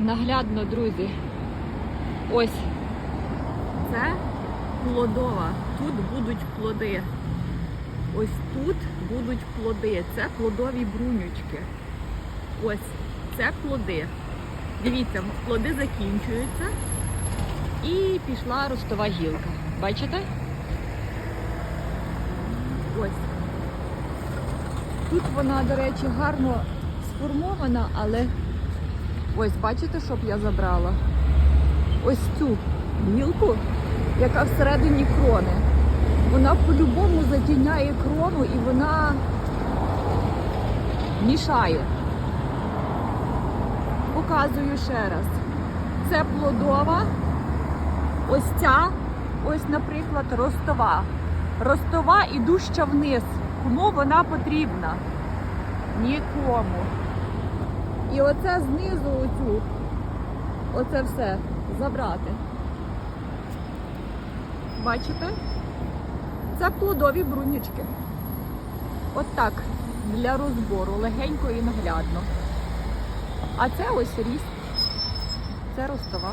Наглядно, друзі. Ось. Це плодова. Тут будуть плоди. Ось тут будуть плоди. Це плодові брунючки. Ось це плоди. Дивіться, плоди закінчуються. І пішла ростова гілка. Бачите? Ось. Тут вона, до речі, гарно сформована, але ось бачите, що б я забрала? Ось цю гілку, яка всередині крони. Вона по-любому затіняє крону і вона мішає. Показую ще раз. Це плодова. Ось ця, ось, наприклад, ростова. Ростова і дужча вниз. Кому вона потрібна? Нікому. І оце знизу оцю, оце все забрати. Бачите? Це плодові брунючки. От так, для розбору, легенько і наглядно. А це ось ріст. Це ростова.